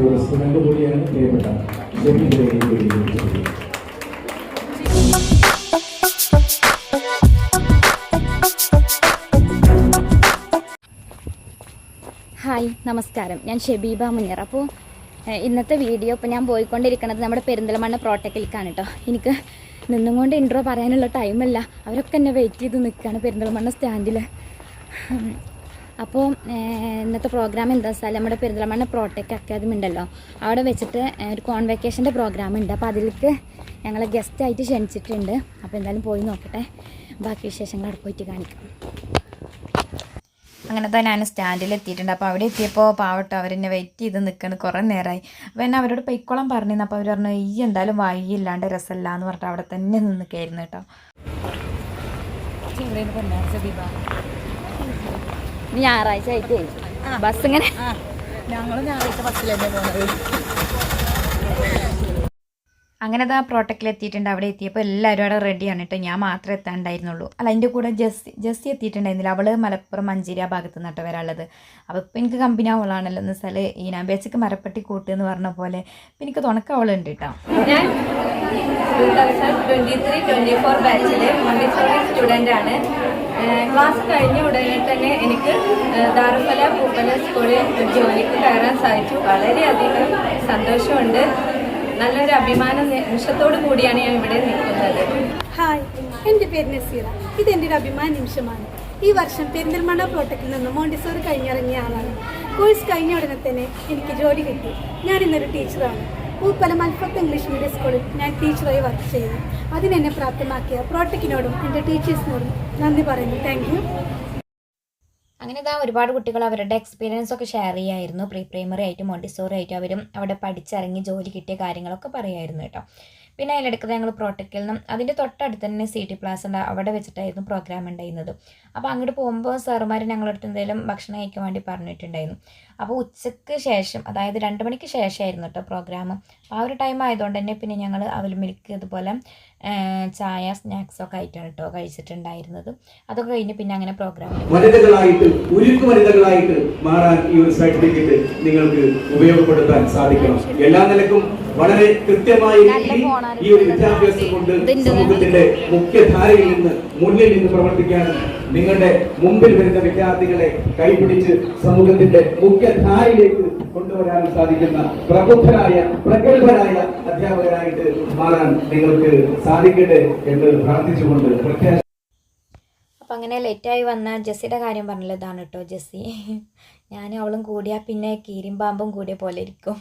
ഒരു കൂടിയാണ് പ്രിയപ്പെട്ട ശരി ഹായ് നമസ്കാരം. ഞാൻ ഷെബീബ മുന്നർ അപ്പോൾ ഇന്നത്തെ വീഡിയോ ഇപ്പോൾ ഞാൻ പോയിക്കൊണ്ടിരിക്കുന്നത് നമ്മുടെ പെരിന്തൽമണ്ണ പ്രോട്ടക്കിലേക്കാണ് കേട്ടോ എനിക്ക് നിന്നും കൊണ്ട് ഇൻട്രോ പറയാനുള്ള ടൈമല്ല അവരൊക്കെ എന്നെ വെയിറ്റ് ചെയ്ത് നിൽക്കുകയാണ് പെരിന്തൽമണ്ണ സ്റ്റാൻഡിൽ അപ്പോൾ ഇന്നത്തെ പ്രോഗ്രാം എന്താ വെച്ചാൽ നമ്മുടെ പെരുന്തലമണ്ണ പ്രോട്ടക് അക്കാദമി ഉണ്ടല്ലോ. അവിടെ വെച്ചിട്ട് ഒരു കോൺവെക്കേഷന്റെ പ്രോഗ്രാം ഉണ്ട്. അപ്പോൾ അതിലേക്ക് ഞങ്ങളെ ഗസ്റ്റായിട്ട് ക്ഷണിച്ചിട്ടുണ്ട്. അപ്പോൾ എന്തായാലും പോയി നോക്കട്ടെ. ബാക്കി വിശേഷങ്ങൾ അവിടെ പോയിട്ട് കാണിക്കാം. അങ്ങനെ തന്നെ ഞാൻ സ്റ്റാൻഡിൽ എത്തിയിട്ടുണ്ട്. അപ്പോൾ അവിടെ എത്തിയപ്പോൾ പാവട്ടോ അവരെന്നെ വെയിറ്റ് ചെയ്ത് നിൽക്കുന്നത് കുറേ നേരമായി അപ്പോൾ എന്നെ അവരോട് പൊയ്ക്കോളം പറഞ്ഞിരുന്നു. അപ്പോൾ അവർ പറഞ്ഞു ഈ എന്തായാലും വൈകില്ലാണ്ട് രസമില്ല എന്ന് പറഞ്ഞിട്ട് അവിടെ തന്നെ നിന്ന് കയറുന്നു കേട്ടോ. ഇനി ഞായറാഴ്ച ആയിട്ടേ ബസ് ഇങ്ങനെ ഞങ്ങൾ ഞായറാഴ്ച ബസ്സിൽ തന്നെ പോകുന്നത്. അങ്ങനെ ആ പ്രോട്ടക്റ്റിൽ എത്തിയിട്ടുണ്ട്. അവിടെ എത്തിയപ്പോൾ എല്ലാവരും അവിടെ റെഡിയാണ് കേട്ടോ ഞാൻ മാത്രമേ എത്താണ്ടായിരുന്നുള്ളൂ. അല്ല അതിന്റെ കൂടെ ജസ്സി ജസ്സി എത്തിയിട്ടുണ്ടായിരുന്നില്ല. അവൾ മലപ്പുറം മഞ്ചേരി ആ ഭാഗത്ത് നിന്നിട്ട് വരാനുള്ളത്. അപ്പോൾ ഇപ്പം എനിക്ക് കമ്പനി അവളാണല്ലോ എന്ന് വെച്ചാൽ ഈ ഞാൻ ബേസിക്ക് മരപ്പട്ടി കൂട്ട് എന്ന് പറഞ്ഞ പോലെ ഇപ്പം എനിക്ക് തുണക്ക അവളുണ്ട് കേട്ടോ ഞാൻ two thousand twenty three twenty four ബാച്ചിലെ Montessori student ആണ് ക്ലാസ് കഴിഞ്ഞ ഉടനെ തന്നെ എനിക്ക് ദാറുഫല പൂപ്പല സ്കൂളിൽ ജോലിക്ക് കയറാൻ സാധിച്ചു. വളരെയധികം സന്തോഷമുണ്ട്. നല്ലൊരു അഭിമാന നിമിഷത്തോടു കൂടിയാണ് ഞാൻ ഇവിടെ നിൽക്കുന്നത്. ഹായ് എന്റെ പേര് നസീറ. ഇത് എന്റെ ഒരു അഭിമാന നിമിഷമാണ്. ഈ വർഷം പെരിന്തൽമണ്ണ പ്രോട്ടക്കിൽ നിന്ന് മോണ്ടിസോറി കഴിഞ്ഞിറങ്ങിയ ആളാണ്. കോഴ്സ് കഴിഞ്ഞ ഉടനെ തന്നെ എനിക്ക് ജോലി കിട്ടി. ഞാൻ ഇന്നൊരു ടീച്ചറാണ്. പൂപ്പല മലപ്പുറത്ത് ഇംഗ്ലീഷ് മീഡിയം സ്കൂളിൽ ഞാൻ ടീച്ചറായി വർക്ക് ചെയ്യുന്നു. അതിനെന്നെ പ്രാപ്തമാക്കിയ പ്രോട്ടക്കിനോടും എന്റെ ടീച്ചേഴ്സിനോടും നന്ദി പറയുന്നു. താങ്ക് അങ്ങനെ ഇതാ ഒരുപാട് കുട്ടികൾ അവരുടെ എക്സ്പീരിയൻസ് ഒക്കെ ഷെയർ ചെയ്യായിരുന്നു. പ്രീ പ്രൈമറി ആയിട്ടും മോണ്ടിസോറി ആയിട്ടും അവരും അവിടെ പഠിച്ചിറങ്ങി ജോലി കിട്ടിയ കാര്യങ്ങളൊക്കെ പറയായിരുന്നു കേട്ടോ. പിന്നെ അതിലെടുക്കുന്നത് ഞങ്ങൾ പ്രോട്ടക്കിൽ നിന്നും അതിന്റെ തൊട്ടടുത്ത് തന്നെ സി ടി പ്ലാസ് ഉണ്ട് അവിടെ വെച്ചിട്ടായിരുന്നു പ്രോഗ്രാം ഉണ്ടായിരുന്നത്. അപ്പോൾ അങ്ങോട്ട് പോകുമ്പോൾ സാറുമാർ ഞങ്ങളടുത്ത് എന്തെങ്കിലും ഭക്ഷണം കഴിക്കാൻ വേണ്ടി പറഞ്ഞിട്ടുണ്ടായിരുന്നു. അപ്പോൾ ഉച്ചയ്ക്ക് ശേഷം അതായത് രണ്ട് മണിക്ക് ശേഷമായിരുന്നു കേട്ടോ പ്രോഗ്രാം ആ ഒരു ടൈം ആയതുകൊണ്ട് തന്നെ പിന്നെ ഞങ്ങൾ അവൽ മിൽക്ക് ഇതുപോലെ ചായ സ്നാക്സ് ഒക്കെ ആയിട്ടാണ് കേട്ടോ കഴിച്ചിട്ടുണ്ടായിരുന്നത്. അതൊക്കെ കഴിഞ്ഞ് പിന്നെ അങ്ങനെ പ്രോഗ്രാം വനിതകളായിട്ട് മാറാൻ ഈ ഒരു സർട്ടിഫിക്കറ്റ് നിങ്ങൾക്ക് ഉപയോഗപ്പെടുത്താൻ സാധിക്കണം. എല്ലാ നിലക്കും വളരെ കൃത്യമായി ഈ- ഈ ഒരു വിദ്യാഭ്യാസം കൊണ്ട് സമൂഹത്തിന്റെ മുഖ്യധാരയിൽ നിന്ന് മുന്നിൽ നിന്ന് പ്രവർത്തിക്കാനും നിങ്ങളുടെ മുമ്പിൽ വരുന്ന വിദ്യാർത്ഥികളെ കൈപിടിച്ച് സമൂഹത്തിന്റെ മുഖ്യധാരയിലേക്ക് കൊണ്ടുവരാനും സാധിക്കുന്ന പ്രബുദ്ധരായ പ്രഗത്ഭരായ അധ്യാപകരായിട്ട് മാറാൻ നിങ്ങൾക്ക് സാധിക്കട്ടെ എന്ന് പ്രാർത്ഥിച്ചുകൊണ്ട് പ്രത്യാശ അപ്പം അങ്ങനെ ലേറ്റായി വന്ന ജെസ്സിയുടെ കാര്യം പറഞ്ഞല്ലോ ഇതാണ് കേട്ടോ ജെസ്സി. ഞാൻ അവളും കൂടിയാൽ പിന്നെ കീരിമ്പാമ്പും പാമ്പും കൂടിയ പോലെ ഇരിക്കും.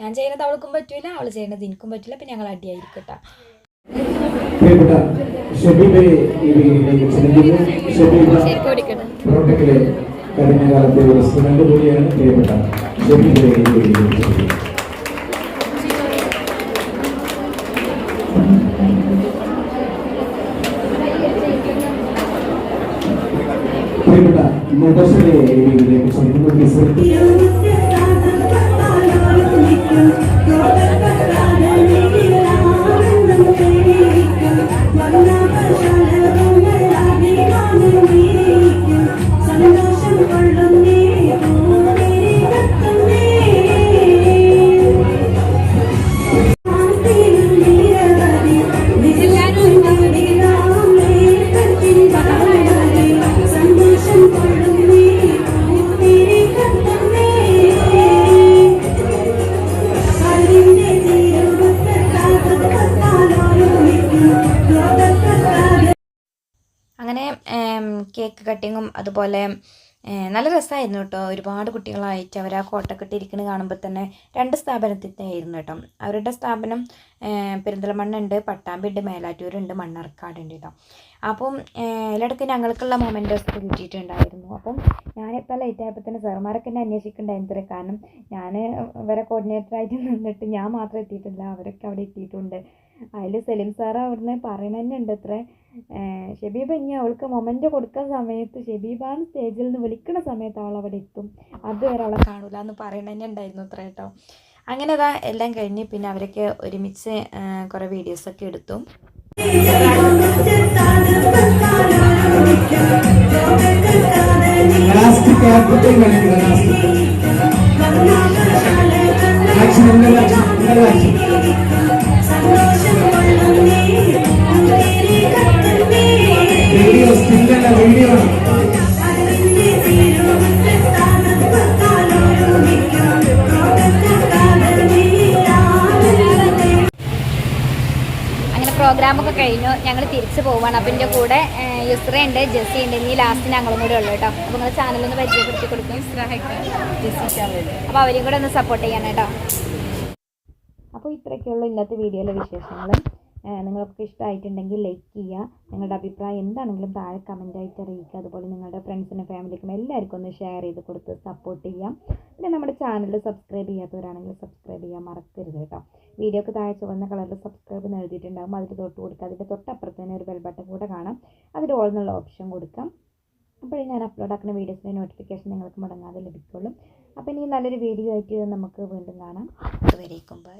ഞാൻ ചെയ്യുന്നത് അവൾക്കും പറ്റൂല അവൾ ചെയ്യുന്നത് എനിക്കും പറ്റില്ല പിന്നെ ഞങ്ങൾ അടിയായിരിക്കും കേട്ടോ കഴിഞ്ഞ കാലത്തെ ഒരു സ്റ്റുഡന്റ് കൂടിയാണ്. പ്രിയപ്പെട്ട പ്രിയപ്പെട്ട മുബസ്സിലെ ഈ കട്ടിങ്ങും അതുപോലെ നല്ല രസമായിരുന്നു കേട്ടോ ഒരുപാട് കുട്ടികളായിട്ട് അവർ ആ കോട്ടക്കെട്ട് ഇരിക്കുന്നത് കാണുമ്പോൾ തന്നെ രണ്ട് സ്ഥാപനത്തിനായിരുന്നു കേട്ടോ അവരുടെ സ്ഥാപനം പെരിന്തൽമണ്ണ ഉണ്ട് പട്ടാമ്പി ഉണ്ട് മേലാറ്റൂരുണ്ട് മണ്ണാർക്കാടുണ്ട് കേട്ടോ അപ്പം ഇതിലിടയ്ക്ക് ഞങ്ങൾക്കുള്ള മൊമെന്റോസ് കിട്ടിയിട്ടുണ്ടായിരുന്നു. അപ്പം ഞാനിപ്പോൾ ലൈറ്റ് ആയപ്പോൾ തന്നെ സാറുമാരൊക്കെ എന്നെ അന്വേഷിക്കുന്നുണ്ടായിരുന്നു കാരണം ഞാൻ ഇവരെ കോർഡിനേറ്ററായിട്ട് നിന്നിട്ട് ഞാൻ മാത്രം എത്തിയിട്ടില്ല. അവരൊക്കെ അവിടെ എത്തിയിട്ടുണ്ട്. അതിൽ സലീം സാർ അവിടുന്ന് പറയണതന്നെ അത്ര ഷബീബ ഇനി അവൾക്ക് മൊമെന്റ് കൊടുക്കുന്ന സമയത്ത് ഷെബീബാന്ന് സ്റ്റേജിൽ നിന്ന് വിളിക്കുന്ന സമയത്ത് അവൾ അവിടെ എത്തും. അതുവരെ അവളെ കാണൂല എന്ന് പറയണതന്നെ ഉണ്ടായിരുന്നു അത്ര കേട്ടോ അങ്ങനെ അതാ എല്ലാം കഴിഞ്ഞ് പിന്നെ അവരൊക്കെ ഒരുമിച്ച് കുറെ വീഡിയോസൊക്കെ എടുത്തു. വീഡിയോ ക്യാപിറ്റൽ അങ്ങനെ പ്രോഗ്രാമൊക്കെ കഴിഞ്ഞു. ഞങ്ങൾ തിരിച്ചു പോവുകയാണ് അപ്പം എന്റെ കൂടെ യുസ്ര ഉണ്ട് ജെസ്സി ഉണ്ട്. ഇനി ലാസ്റ്റ് ഞങ്ങളും കൂടെ ഉള്ളു കേട്ടോ. അപ്പോൾ നിങ്ങളുടെ ചാനലൊന്ന് പരിചയപ്പെടുത്തി കൊടുക്കും. അപ്പോൾ അവരെയും കൂടെ ഒന്ന് സപ്പോർട്ട് ചെയ്യണം കേട്ടോ. അപ്പോൾ ഇത്രയൊക്കെയുള്ള ഇന്നത്തെ വീഡിയോയിലെ വിശേഷങ്ങൾ നിങ്ങൾക്ക് ഇഷ്ടമായിട്ടുണ്ടെങ്കിൽ ലൈക്ക് ചെയ്യുക. നിങ്ങളുടെ അഭിപ്രായം എന്താണെങ്കിലും താഴെ കമന്റായിട്ട് അറിയിക്കുക. അതുപോലെ നിങ്ങളുടെ ഫ്രണ്ട്സിനും ഫാമിലിക്കും എല്ലാവർക്കും ഒന്ന് ഷെയർ ചെയ്ത് കൊടുത്ത് സപ്പോർട്ട് ചെയ്യാം. പിന്നെ നമ്മുടെ ചാനൽ സബ്സ്ക്രൈബ് ചെയ്യാത്തവരാണെങ്കിൽ സബ്സ്ക്രൈബ് ചെയ്യാൻ മറക്കരുത് കേട്ടോ. വീഡിയോക്ക് താഴെ ചുവന്ന കളറിൽ സബ്സ്ക്രൈബ് എന്ന് എഴുതിയിട്ടുണ്ടാകും അതിൽ തൊട്ട് കൊടുക്കുക. അതിന്റെ തൊട്ടപ്പുറത്ത് തന്നെ ഒരു ബെൽ ബട്ടൺ കൂടെ കാണാം. അതിൽ ഓൾ എന്നുള്ള ഓപ്ഷൻ കൊടുക്കാം. അപ്പോൾ ഞാൻ അപ്ലോഡ് ആക്കുന്ന വീഡിയോസിന്റെ നോട്ടിഫിക്കേഷൻ നിങ്ങൾക്ക് മുടങ്ങാതെ ലഭിക്കുള്ളൂ. അപ്പോൾ ഇനി നല്ലൊരു വീഡിയോ ആയിട്ട് നമുക്ക് വീണ്ടും കാണാം. അതുവരേക്കും ബൈ